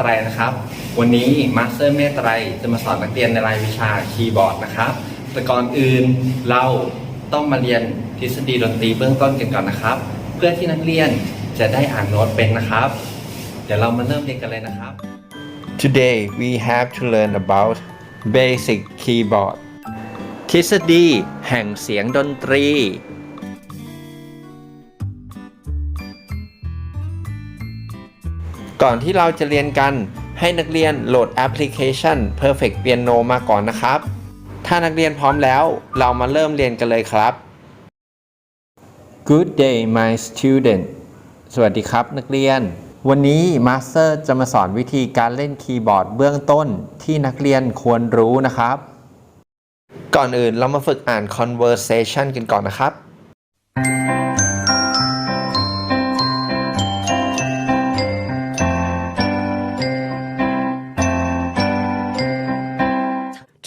ไตรนะครับ วันนี้มาสเตอร์เมตไตรจะมาสอนนักเรียนในรายวิชาคีย์บอร์ดนะครับแต่ก่อนอื่นเราต้องมาเรียนทฤษฎีดนตรีเบื้องต้นกันก่อนนะครับ เพื่อที่นักเรียนจะได้อ่านโน้ตเป็นนะครับ เดี๋ยวเรามาเริ่มเรียนกันเลยนะครับ Today we have to learn about basic keyboard ทฤษฎีแห่งเสียงดนตรี ก่อนที่เราจะเรียนกันให้นักเรียนโหลดแอปพลิเคชัน Perfect Piano มาก่อนนะครับ ถ้านักเรียนพร้อมแล้วเรามาเริ่มเรียนกันเลยครับ Good day my student สวัสดีครับนักเรียน วันนี้มาสเตอร์จะมาสอนวิธีการเล่นคีย์บอร์ดเบื้องต้นที่นักเรียนควรรู้นะครับ ก่อนอื่นเรามาฝึกอ่าน conversation กันก่อนนะครับ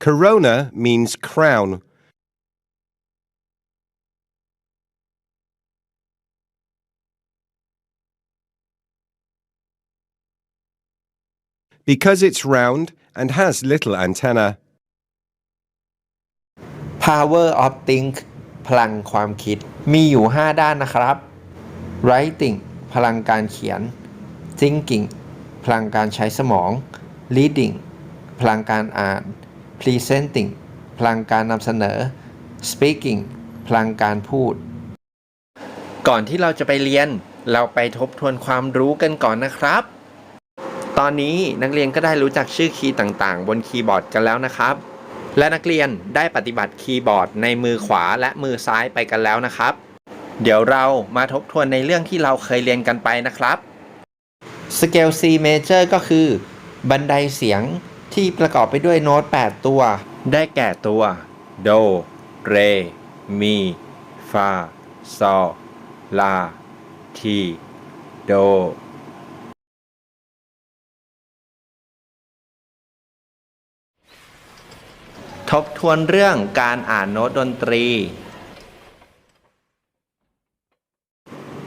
Corona means crown. Because it's round and has little antenna. Power of think พลังความคิด มีอยู่ 5 ด้านนะครับ Writing พลังการเขียน Thinking พลังการใช้สมอง Reading พลังการอ่าน Presenting พลังการนำเสนอ Speaking พลังการพูด ก่อนที่เราจะไปเรียน เราไปทบทวนความรู้กันก่อนนะครับ ตอนนี้นักเรียนก็ได้รู้จักชื่อคีย์ต่างๆ บนคีย์บอร์ดกันแล้วนะครับ และนักเรียนได้ปฏิบัติคีย์บอร์ดในมือขวาและมือซ้ายไปกันแล้วนะครับ เดี๋ยวเรามาทบทวนในเรื่องที่เราเคยเรียนกันไปนะครับ Scale C Major ก็คือ บันไดเสียง ที่ประกอบไปด้วยโน้ต 8 ตัว ได้แก่ตัว โด เร มี ฟา ซอ ลา ที โด ทบทวนเรื่องการอ่านโน้ตดนตรี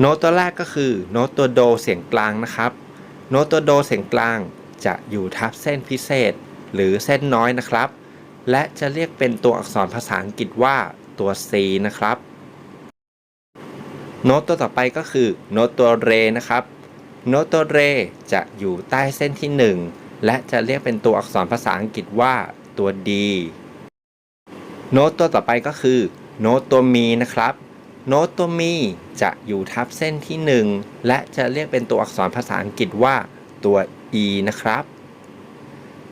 โน้ตตัวแรกก็คือ โน้ตตัวโดเสียงกลางนะครับ โน้ตตัวโดเสียงกลาง จะอยู่ทับเส้นพิเศษ หรือเส้นน้อยนะครับ และจะเรียกเป็นตัวอักษรภาษาอังกฤษว่าตัว C นะครับ โน้ตตัวต่อไปก็คือโน้ตตัวเรนะครับ โน้ตตัวเรจะอยู่ใต้เส้นที่ 1 และจะเรียกเป็นตัวอักษรภาษาอังกฤษว่าตัว D โน้ตตัวต่อไปก็คือโน้ตตัวมีนะครับ โน้ตตัวมีจะอยู่ทับเส้นที่ 1 และจะเรียกเป็นตัวอักษรภาษาอังกฤษว่าตัว e นะครับ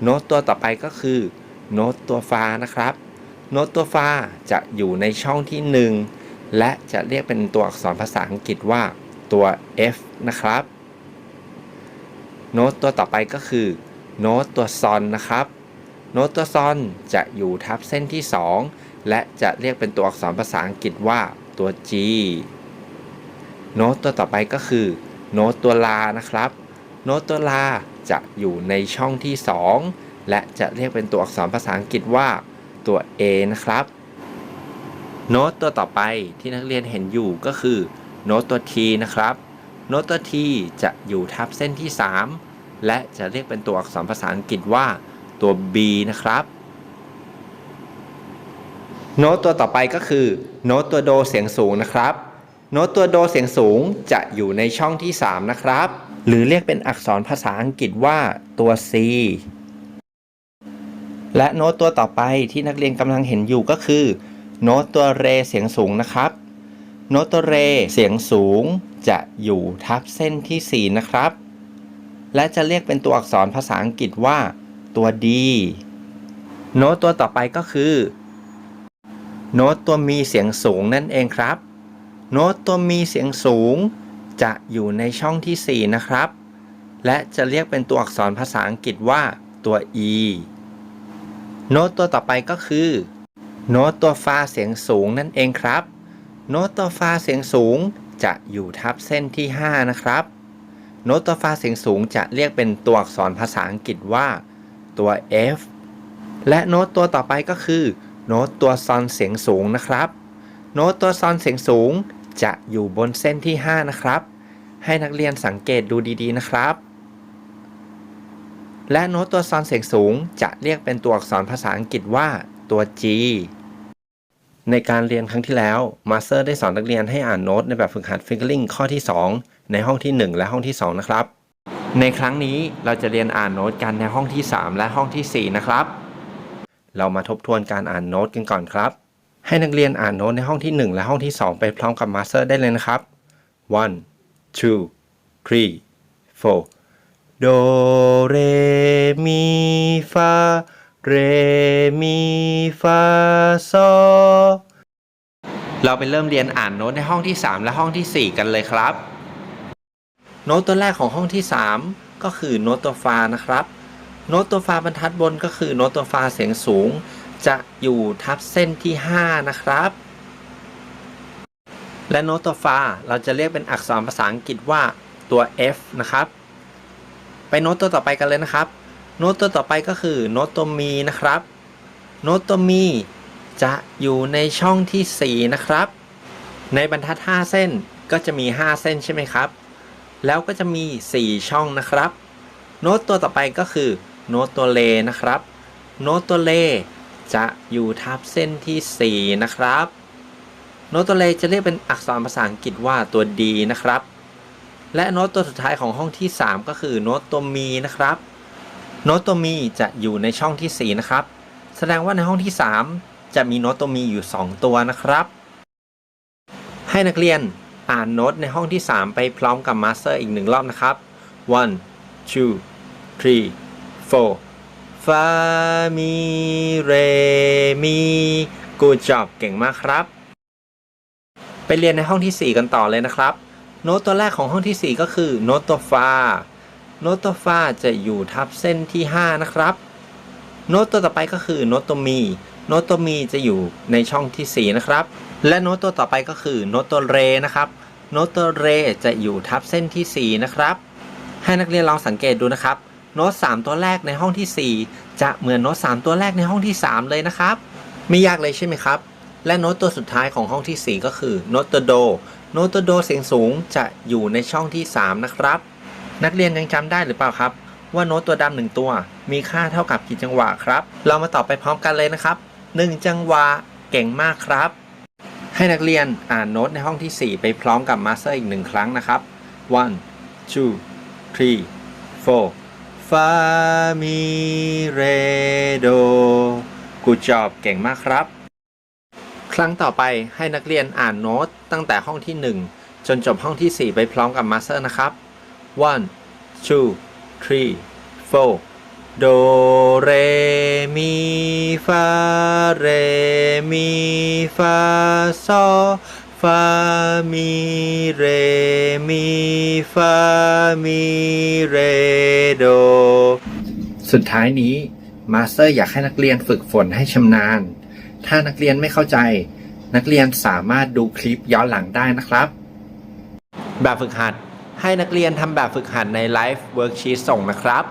โน้ตตัวต่อไปก็คือ โน้ตตัวฟานะครับ โน้ตตัวฟาจะอยู่ในช่องที่ 1 และจะเรียกเป็นตัวอักษรภาษาอังกฤษว่าตัว f นะครับ โน้ตตัวต่อไปก็คือ โน้ตตัวซอนนะครับ โน้ตตัวซอนจะอยู่ทับเส้นที่ 2 และจะเรียกเป็นตัวอักษรภาษาอังกฤษว่าตัว G โน้ตตัวต่อไปก็คือ โน้ตตัวลานะครับ โน้ตตัวลาจะอยู่ในช่องที่ 2 และจะเรียกเป็นตัวอักษรภาษาอังกฤษว่าตัว A นะครับ โน้ตตัวต่อไปที่นักเรียนเห็นอยู่ก็คือโน้ตตัว T นะครับ โน้ตตัว T จะอยู่ทับเส้นที่ 3 และจะเรียกเป็นตัวอักษรภาษาอังกฤษว่าตัว B นะครับโน้ตตัวต่อไปก็คือโน้ตตัวโดเสียงสูงนะครับ โน้ตตัวโดเสียงสูงจะอยู่ในช่องที่ 3 นะครับ หรือเรียกเป็นอักษรภาษาอังกฤษว่าตัว C และโน้ตตัวต่อไปที่นักเรียนกำลังเห็นอยู่ก็คือ โน้ตตัวเรเสียงสูงนะครับ โน้ตตัวเรเสียงสูงจะอยู่ทับเส้นที่ 4 นะครับ และจะเรียกเป็นตัวอักษรภาษาอังกฤษว่าตัว D โน้ตตัวต่อไปก็คือ โน้ตตัวมีเสียงสูงนั่นเองครับ โน้ตตัวมีเสียงสูง จะอยู่ในช่องที่ 4 นะครับ และจะเรียกเป็นตัวอักษรภาษาอังกฤษว่าตัว e โน้ตตัวต่อไปก็คือ โน้ตตัวฟาเสียงสูงนั่นเองครับ โน้ตตัวฟาเสียงสูงจะอยู่ทับเส้นที่ 5 นะครับ โน้ตตัวฟาเสียงสูงจะเรียกเป็นตัวอักษรภาษาอังกฤษว่าตัว F และโน้ตตัวต่อไปก็คือ โน้ตตัวซอนเสียงสูงนะครับ โน้ตตัวซอนเสียงสูง จะอยู่บนเส้นที่ 5 นะครับ ให้นักเรียนสังเกตดูดีๆนะครับ และโน้ตตัวซอนเสียงสูงจะเรียกเป็นตัวอักษรภาษาอังกฤษว่าตัว G ในการเรียนครั้งที่แล้ว มาสเตอร์ได้สอนนักเรียนให้อ่านโน้ตในแบบฝึกหัด Fingering ข้อที่ 2 ในห้องที่ 1 และห้องที่ 2 นะครับ ในครั้งนี้เราจะเรียนอ่านโน้ตกันในห้องที่ 3 และห้องทีสี่4 นะครับ เรามาทบทวนการอ่านโน้ตกันก่อนครับ ให้นักเรียนอ่านโน้ตในห้องที่ 1 และห้องที่ 2 ไปพร้อมกับมาสเตอร์ได้เลยนะครับ one two three four โดเรมีฟาเรมีฟาโซเราไปเริ่มเรียนอ่านโน้ตในห้องที่ 3 และห้องทีสี่4 กันเลยครับ โน้ตตัวแรกของห้องที่ 3 ก็คือโน้ตตัวฟานะครับ โน้ตตัวฟาบรรทัดบนก็คือโน้ตตัวฟาเสียงสูง จะอยู่ทับเส้นที่ 5 นะครับ และโน้ตตัวฟาเราจะเรียกเป็นอักษรภาษาอังกฤษว่าตัว F นะครับ ไปโน้ตตัวต่อไปกันเลยนะครับ โน้ตตัวต่อไปก็คือโน้ตตัวมีนะครับ โน้ตตัวมีจะอยู่ในช่องที่ 4 นะครับ ในบรรทัด 5 เส้นก็จะมี 5 เส้นใช่ไหมครับ แล้วก็จะมี 4 ช่องนะครับ โน้ตตัวต่อไปก็คือโน้ตตัวเลนะครับ โน้ตตัวเล จะอยู่ทับเส้นที่ 4 นะครับโน้ตตัวเลจะเรียกเป็นอักษรภาษาอังกฤษว่าตัว D นะครับ และโน้ตตัวสุดท้ายของห้องที่ 3 ก็คือโน้ตตัวมีนะครับ โน้ตตัวมีจะอยู่ในช่องที่ 4 นะครับ แสดงว่าในห้องที่ 3 จะมีโน้ตตัวมีอยู่ 2 ตัวนะครับ ให้นักเรียนอ่านโน้ตในห้องที่ 3 ไปพร้อมกับมาสเตอร์อีกหนึ่งรอบนะครับ one two three four ฟามีเรมีกูจอบเก่งมากครับ ไปเรียนในห้องที่ 4 กันต่อเลยนะครับ โน้ตตัวแรกของห้องที่ 4 ก็คือโน้ตตัวฟาโน้ตตัวฟาจะอยู่ทับเส้นที่ 5 นะครับ โน้ตตัวต่อไปก็คือโน้ตตัวมีโน้ตตัวมีจะอยู่ในช่องที่ 4 นะครับ และโน้ตตัวต่อไปก็คือโน้ตตัวเรนะครับ โน้ตตัวเรจะอยู่ทับเส้นที่ 4 นะครับ ให้นักเรียนลองสังเกตดูนะครับ โน้ต3ตัวแรกในห้องที่ 4 จะเหมือนโน้ต3ตัวแรกในห้องที่ 3 เลยนะครับ ไม่ยากเลยใช่ไหมครับ และโน้ตตัวสุดท้ายของห้องที่ 4 ก็คือโน้ตตัวโด โน้ตตัวโดเสียงสูงจะอยู่ในช่องที่ 3 นะครับ นักเรียนยังจำได้หรือเปล่าครับ ว่าโน้ตตัวดำหนึ่งตัว มีค่าเท่ากับกี่จังหวะครับ เรามาตอบไปพร้อมกันเลยนะครับ 1 จังหวะเก่งมากครับ ให้นักเรียนอ่านโน้ตในห้องที่ 4 ไปพร้อมกับมาสเตอร์อีกหนึ่งครั้งนะครับ one two three four ฟามีเรโด กูจอบเก่งมากครับ ครั้งต่อไปให้นักเรียนอ่านโน้ตตั้งแต่ห้องที่ 1 จนจบห้องที่ 4 ไปพร้อมกับมาสเตอร์นะครับ one two three four โดเรมีฟาเรมีฟาโซ ฟามีเรมีฟามีเรโด สุดท้ายนี้มาสเตอร์อยากให้นักเรียนฝึกฝนให้ชำนาญ ถ้านักเรียนไม่เข้าใจ นักเรียนสามารถดูคลิปย้อนหลังได้นะครับ แบบฝึกหัด ให้นักเรียนทำแบบฝึกหัดในไลฟ์เวิร์กชีตส่งนะครับ